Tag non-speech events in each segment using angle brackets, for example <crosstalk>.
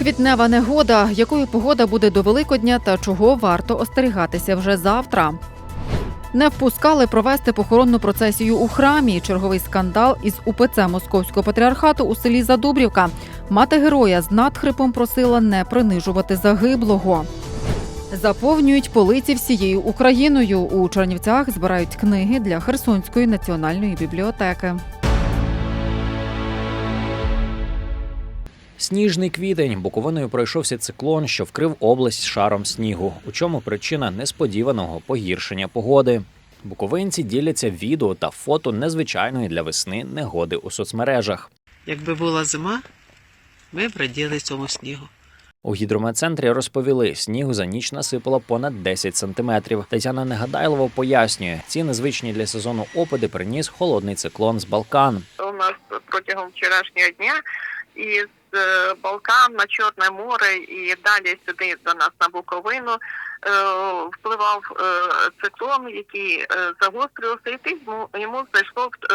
Квітнева негода, якою погода буде до Великодня та чого варто остерігатися вже завтра. Не впускали провести похоронну процесію у храмі. Черговий скандал із УПЦ Московського патріархату у селі Задубрівка. Мати героя з надхрипом просила не принижувати загиблого. Заповнюють полиці всією Україною. У Чернівцях збирають книги для Херсонської національної бібліотеки. Сніжний квітень Буковиною пройшовся циклон, що вкрив область шаром снігу. У чому причина несподіваного погіршення погоди? Буковинці діляться відео та фото незвичайної для весни негоди у соцмережах. Якби була зима, ми б раділи цьому снігу. У гідрометцентрі розповіли, снігу за ніч насипало понад 10 сантиметрів. Тетяна Негадайлова пояснює, ці незвичні для сезону опади приніс холодний циклон з Балкан. у нас протягом вчорашнього дня із Балкан на Чорне море і далі сюди до нас на Буковину е, впливав е, циклон, який е, загострювався, і тим йому- зайшло е,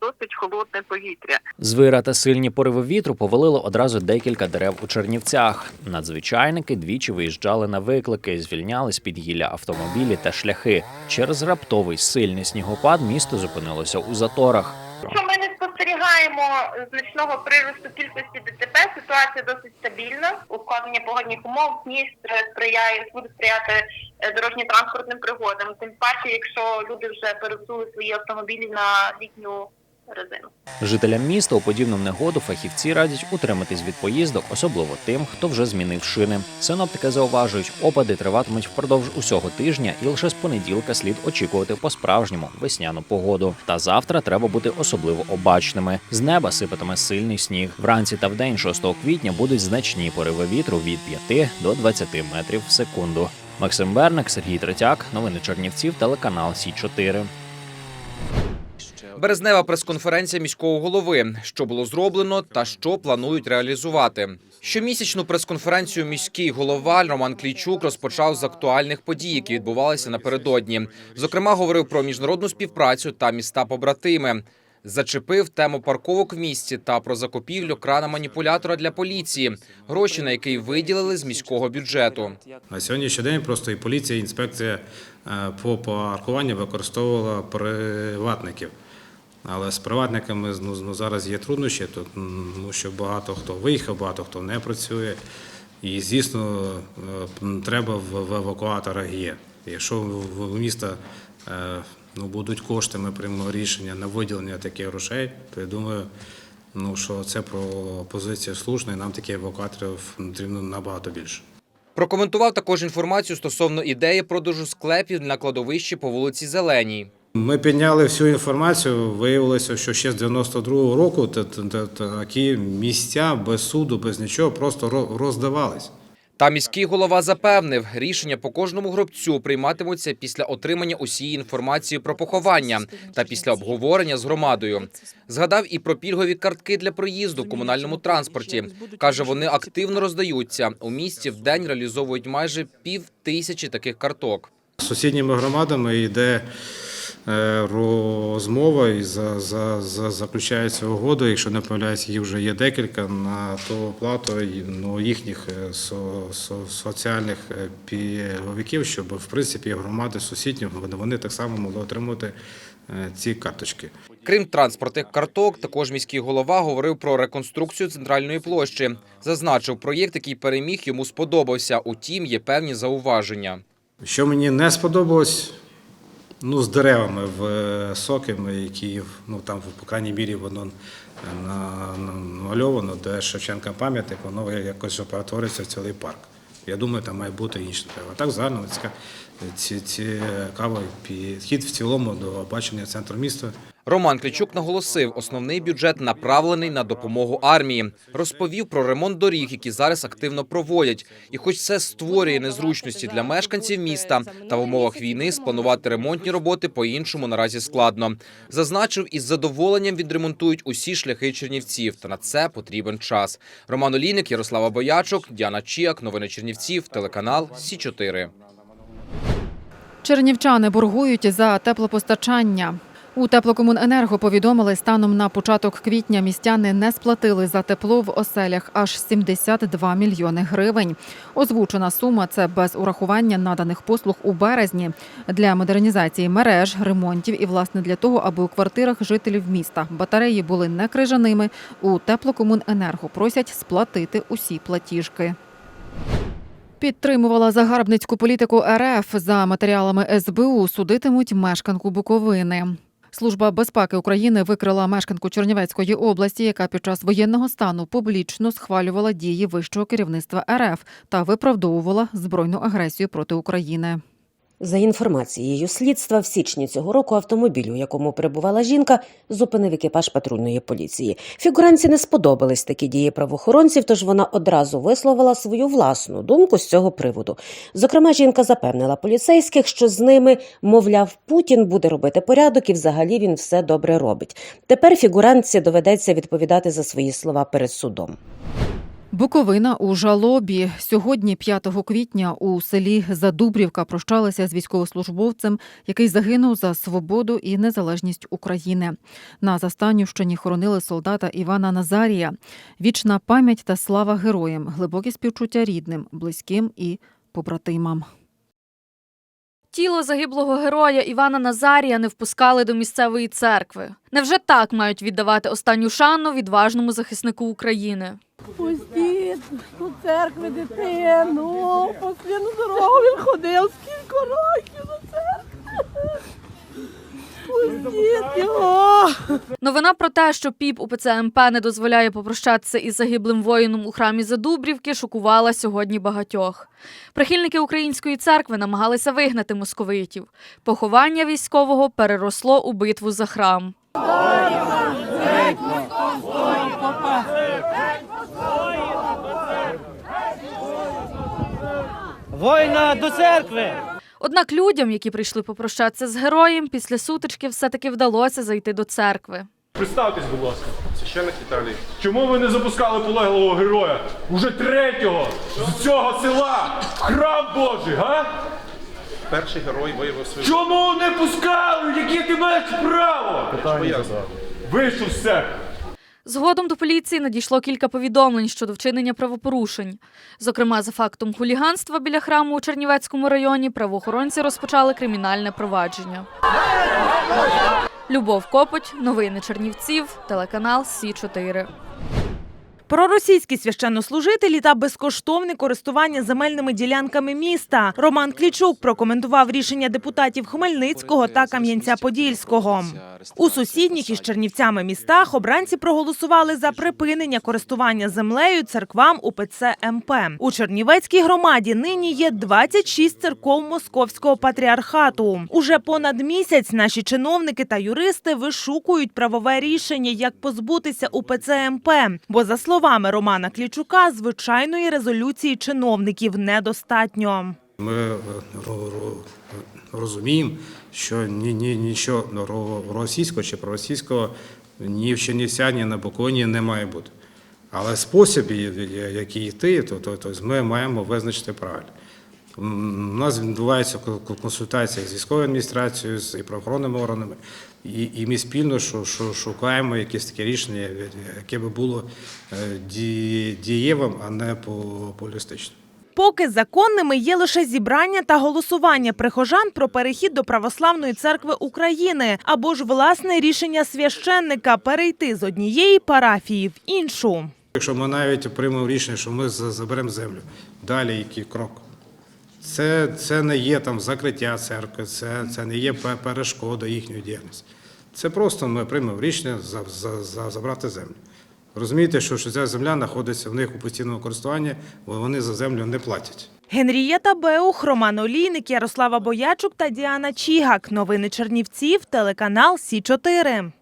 досить холодне повітря. Звира та сильні пориви вітру повалило одразу декілька дерев у Чернівцях. Надзвичайники двічі виїжджали на виклики, звільняли з під гілля автомобілі та шляхи. Через раптовий сильний снігопад місто зупинилося у заторах. Що ми спостерігаємо значного приросту кількості ДТП, ситуація досить стабільна. Ускладнення погодних умов сніг сприяє буде сприяти е, дорожньо-транспортним пригодам. Тим паче, якщо люди вже пересули свої автомобілі на літню резину. Жителям міста у подібну негоду фахівці радять утриматись від поїздок, особливо тим, хто вже змінив шини. Синоптики зауважують, опади триватимуть впродовж усього тижня, і лише з понеділка слід очікувати по-справжньому весняну погоду. Та завтра треба бути особливо обачними. З неба сипатиме сильний сніг. Вранці та вдень 6 квітня будуть значні пориви вітру від 5 до 20 метрів в секунду. Максим Берник, Сергій Третяк, новини Чернівців, телеканал Сі 4 Березнева прес-конференція міського голови, що було зроблено та що планують реалізувати. Щомісячну прес-конференцію міський голова Роман Клійчук розпочав з актуальних подій, які відбувалися напередодні. Зокрема, говорив про міжнародну співпрацю та міста побратими. Зачепив тему парковок в місті та про закупівлю крана маніпулятора для поліції, гроші на який виділили з міського бюджету. На сьогоднішній день просто і поліція, і інспекція е, по паркуванню використовувала приватників. Але з приватниками ну, ну, зараз є труднощі, тому що багато хто виїхав, багато хто не працює. І, звісно, е, треба в, евакуаторах є. Якщо в, міста е, ну, будуть кошти, ми приймемо рішення на виділення таких грошей, то я думаю, ну, що це пропозиція слушна, і нам таких евакуаторів потрібно набагато більше. Прокоментував також інформацію стосовно ідеї продажу склепів на кладовищі по вулиці Зеленій. Ми підняли всю інформацію. Виявилося, що ще з 92-го року та- та- та- такі місця без суду, без нічого просто ро- роздавались. Та міський голова запевнив, рішення по кожному гробцю прийматимуться після отримання усієї інформації про поховання та після обговорення з громадою. Згадав і про пільгові картки для проїзду в комунальному транспорті. каже, вони активно роздаються. У місті в день реалізовують майже пів тисячі таких карток. З сусідніми громадами йде розмова і за, за, за, заключається угода. Якщо не помиляюсь, їх вже є декілька на ту оплату ну, їхніх е, со, со, соціальних е, пільговиків, щоб в принципі громади сусідні вони- так само могли отримувати е, ці карточки. Крім транспортних карток, також міський голова говорив про реконструкцію центральної площі. Зазначив, проєкт, який переміг, йому сподобався. Утім, є певні зауваження. Що мені не сподобалось, ну, з деревами в соки, які ну, там, в крайній мірі, воно намальовано, де Шевченка пам'ятник, воно якось перетвориться в цілий парк. Я думаю, там має бути інше дерева. Так загально ці, ці, цікавий підхід в цілому до бачення центру міста. Роман Кличук наголосив, основний бюджет направлений на допомогу армії. Розповів про ремонт доріг, які зараз активно проводять. І, хоч це створює незручності для мешканців міста, та в умовах війни спланувати ремонтні роботи по-іншому наразі складно. Зазначив, із задоволенням відремонтують усі шляхи Чернівців. Та на це потрібен час. Роман Олійник, Ярослава Боячук, Діана Чіак, новини Чернівців, телеканал Сі 4 Чернівчани боргують за теплопостачання. У теплокомуненерго повідомили, станом на початок квітня містяни не сплатили за тепло в оселях аж 72 мільйони гривень. Озвучена сума це без урахування наданих послуг у березні для модернізації мереж, ремонтів і власне для того, аби у квартирах жителів міста батареї були не крижаними. У теплокомуненерго просять сплатити усі платіжки. Підтримувала загарбницьку політику РФ за матеріалами СБУ. Судитимуть мешканку Буковини. Служба безпеки України викрила мешканку Чернівецької області, яка під час воєнного стану публічно схвалювала дії вищого керівництва РФ та виправдовувала збройну агресію проти України. За інформацією слідства, в січні цього року автомобіль, у якому перебувала жінка, зупинив екіпаж патрульної поліції. Фігуранці не сподобались такі дії правоохоронців, тож вона одразу висловила свою власну думку з цього приводу. Зокрема, жінка запевнила поліцейських, що з ними, мовляв, Путін буде робити порядок і взагалі він все добре робить. Тепер фігурантці доведеться відповідати за свої слова перед судом. Буковина у жалобі сьогодні, 5 квітня, у селі Задубрівка прощалася з військовослужбовцем, який загинув за свободу і незалежність України. На Застанівщині хоронили солдата Івана Назарія. Вічна пам'ять та слава героям, глибокі співчуття рідним, близьким і побратимам. Тіло загиблого героя Івана Назарія не впускали до місцевої церкви. Невже так мають віддавати останню шану відважному захиснику України? Пустіть до церкви дитину, послідну дорогу він ходив скільки років до церкви. Пустіть його. Новина про те, що піп УПЦ МП не дозволяє попрощатися із загиблим воїном у храмі Задубрівки, шокувала сьогодні багатьох. Прихильники української церкви намагалися вигнати московитів. Поховання військового переросло у битву за храм. Воїна до церкви! Однак людям, які прийшли попрощатися з героєм, після сутички все-таки вдалося зайти до церкви. Представтесь, будь ласка. Священник Віталій. Чому ви не запускали полеглого героя? Уже третього з цього села храм Божий, га? Перший герой виявив свою Чому не пускали? Яке ти маєш право? боязнь. Вийшов з церкви. Згодом до поліції надійшло кілька повідомлень щодо вчинення правопорушень. Зокрема, за фактом хуліганства біля храму у Чернівецькому районі правоохоронці розпочали кримінальне провадження. Любов Копоть, новини Чернівців, телеканал Сі 4 Проросійські священнослужителі та безкоштовне користування земельними ділянками міста. Роман Клічук прокоментував рішення депутатів Хмельницького та Кам'янця-Подільського. У сусідніх із Чернівцями містах обранці проголосували за припинення користування землею церквам УПЦ МП. У Чернівецькій громаді нині є 26 церков Московського патріархату. Уже понад місяць наші чиновники та юристи вишукують правове рішення, як позбутися УПЦ МП. Бо за словами Романа Клічука, звичайної резолюції чиновників недостатньо. Ми е, ро- ро- розуміємо, що ні, ні, нічого російського чи проросійського ні в Чернівця, ні на Буконі не має бути. Але спосіб, який йти, то, то, то ми маємо визначити правильно. У нас відбуваються ко- консультації з військовою адміністрацією, з і правоохоронними органами, і, і ми спільно шу- шу- шукаємо якесь таке рішення, яке би було е, дієвим, а не популістичним. Поки законними є лише зібрання та голосування прихожан про перехід до православної церкви України або ж власне рішення священника перейти з однієї парафії в іншу. Якщо ми навіть приймемо рішення, що ми за- заберемо землю, далі який крок? Це, це не є там закриття церкви, це, це не є перешкода їхньої діяльності. Це просто ми приймемо рішення за, за, за, забрати землю. Розумієте, що, що ця земля знаходиться в них у постійному користуванні, бо вони за землю не платять. Генрієта Беух, Роман Олійник, Ярослава Боячук та Діана Чігак. Новини Чернівців, телеканал Сі 4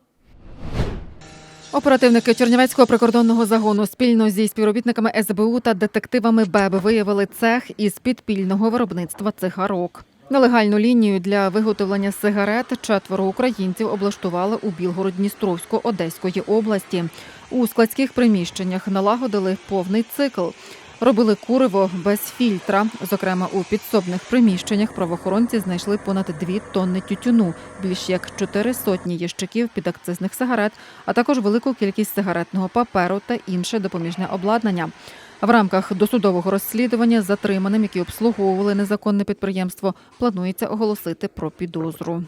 Оперативники Чернівецького прикордонного загону спільно зі співробітниками СБУ та детективами БЕБ виявили цех із підпільного виробництва цигарок. Нелегальну лінію для виготовлення сигарет четверо українців облаштували у Білгород-Дністровську Одеської області. У складських приміщеннях налагодили повний цикл. Робили куриво без фільтра. Зокрема, у підсобних приміщеннях правоохоронці знайшли понад 2 тонни тютюну, більш як чотири сотні ящиків підакцизних сигарет, а також велику кількість сигаретного паперу та інше допоміжне обладнання. В рамках досудового розслідування затриманим, які обслуговували незаконне підприємство, планується оголосити про підозру.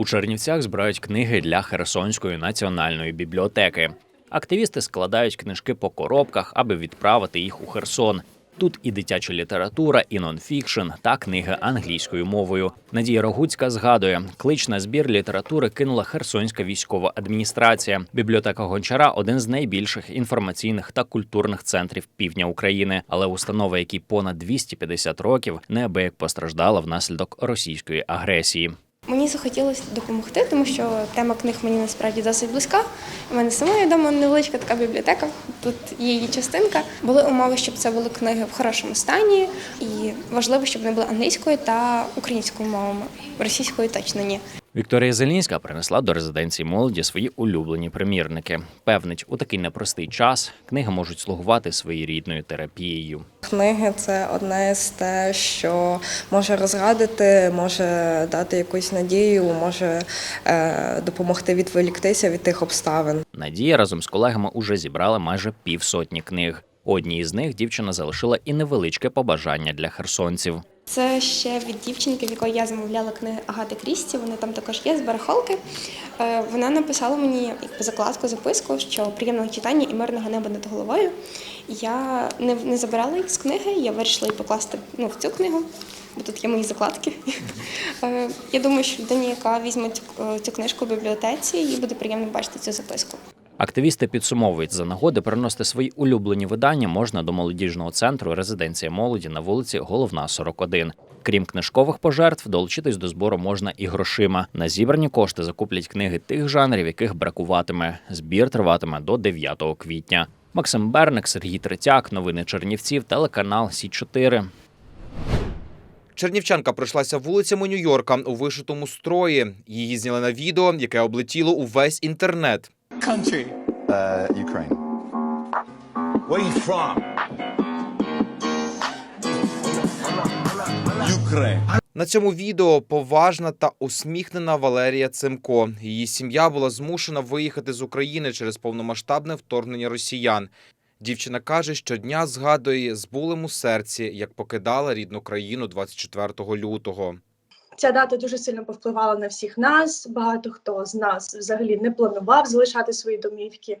У Чернівцях збирають книги для Херсонської національної бібліотеки. Активісти складають книжки по коробках, аби відправити їх у Херсон. Тут і дитяча література, і нонфікшн та книги англійською мовою. Надія Рогуцька згадує, клич на збір літератури кинула Херсонська військова адміністрація. Бібліотека Гончара один з найбільших інформаційних та культурних центрів півдня України. Але установа, якій понад 250 років, неабияк постраждала внаслідок російської агресії. Мені захотілося допомогти, тому що тема книг мені насправді досить близька. У мене самої вдома невеличка така бібліотека, тут є її частинка. Були умови, щоб це були книги в хорошому стані, і важливо, щоб вони були англійською та українською мовами. Російською точно ні. Вікторія Зелінська принесла до резиденції молоді свої улюблені примірники. Певнить, у такий непростий час книги можуть слугувати своєрідною терапією. Книги це одне з те, що може розрадити, може дати якусь надію, може е, допомогти відволіктися від тих обставин. Надія разом з колегами уже зібрала майже півсотні книг. Одній з них дівчина залишила і невеличке побажання для херсонців. Це ще від дівчинки, в якої я замовляла книги Агати Крісті. Вони там також є з барахолки. Е, Вона написала мені якби закладку, записку, що приємного читання і мирного неба над головою. Я не, не забирала їх з книги, я вирішила її покласти ну, в цю книгу, бо тут є мої закладки. Е, Я думаю, що людині, яка візьме е, цю книжку в бібліотеці, їй буде приємно бачити цю записку. Активісти підсумовують за нагоди приносити свої улюблені видання можна до молодіжного центру резиденція молоді на вулиці Головна 41. Крім книжкових пожертв, долучитись до збору можна і грошима. На зібрані кошти закуплять книги тих жанрів, яких бракуватиме. Збір триватиме до 9 квітня. Максим Берник, Сергій Третяк, новини Чернівців, телеканал Сі 4 Чернівчанка пройшлася вулицями Нью-Йорка у вишитому строї. Її зняли на відео, яке облетіло увесь інтернет. Country? Uh, Ukraine. Where you from? Ukraine. На цьому відео поважна та усміхнена Валерія Цимко. Її сім'я була змушена виїхати з України через повномасштабне вторгнення росіян. Дівчина каже, щодня згадує з болем у серці, як покидала рідну країну 24 лютого. Ця дата дуже сильно повпливала на всіх нас. Багато хто з нас взагалі не планував залишати свої домівки.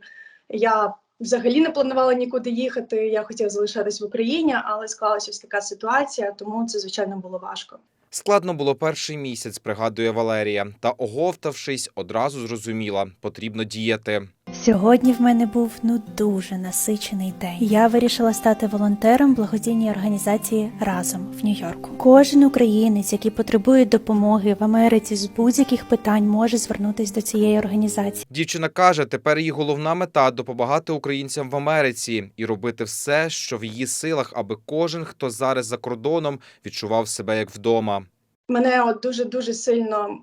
Я взагалі не планувала нікуди їхати. Я хотіла залишатись в Україні, але склалася ось така ситуація, тому це звичайно було важко. Складно було перший місяць, пригадує Валерія, та оговтавшись, одразу зрозуміла, потрібно діяти. Сьогодні в мене був ну дуже насичений день. Я вирішила стати волонтером благодійній організації разом в Нью-Йорку. Кожен українець, який потребує допомоги в Америці з будь-яких питань, може звернутися до цієї організації. Дівчина каже, тепер її головна мета допомагати українцям в Америці і робити все, що в її силах, аби кожен, хто зараз за кордоном, відчував себе як вдома. Мене от дуже дуже сильно,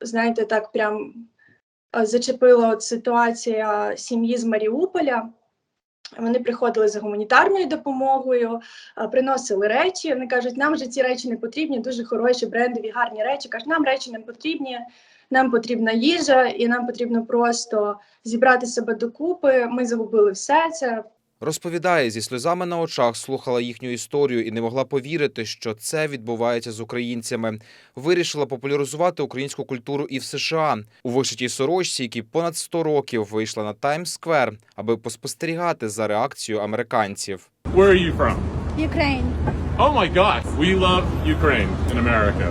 знаєте, так прям зачепила от ситуація сім'ї з Маріуполя. Вони приходили за гуманітарною допомогою, е, приносили речі. Вони кажуть, нам вже ці речі не потрібні, дуже хороші, брендові, гарні речі. Кажуть, нам речі не потрібні, нам потрібна їжа, і нам потрібно просто зібрати себе докупи. Ми загубили все це. Розповідає, зі сльозами на очах слухала їхню історію і не могла повірити, що це відбувається з українцями. Вирішила популяризувати українську культуру і в США у вишитій сорочці, які понад 100 років вийшла на Таймс-сквер, аби поспостерігати за реакцією американців. Where are you from? Ukraine. Oh my gosh, we love Ukraine in America.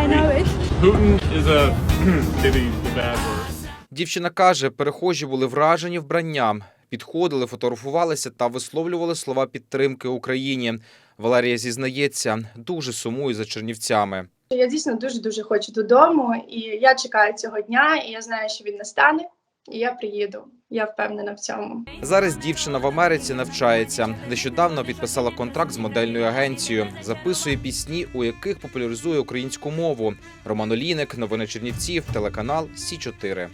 I know it. Putin is a <clears throat> the bad word. Дівчина каже, перехожі були вражені вбранням, підходили, фотографувалися та висловлювали слова підтримки Україні. Валерія зізнається, дуже сумує за чернівцями. Я дійсно дуже дуже хочу додому, і я чекаю цього дня, і я знаю, що він настане, і я приїду. Я впевнена в цьому. Зараз дівчина в Америці навчається. Нещодавно підписала контракт з модельною агенцією, записує пісні, у яких популяризує українську мову. Роман Олійник, новини Чернівців, телеканал Сі 4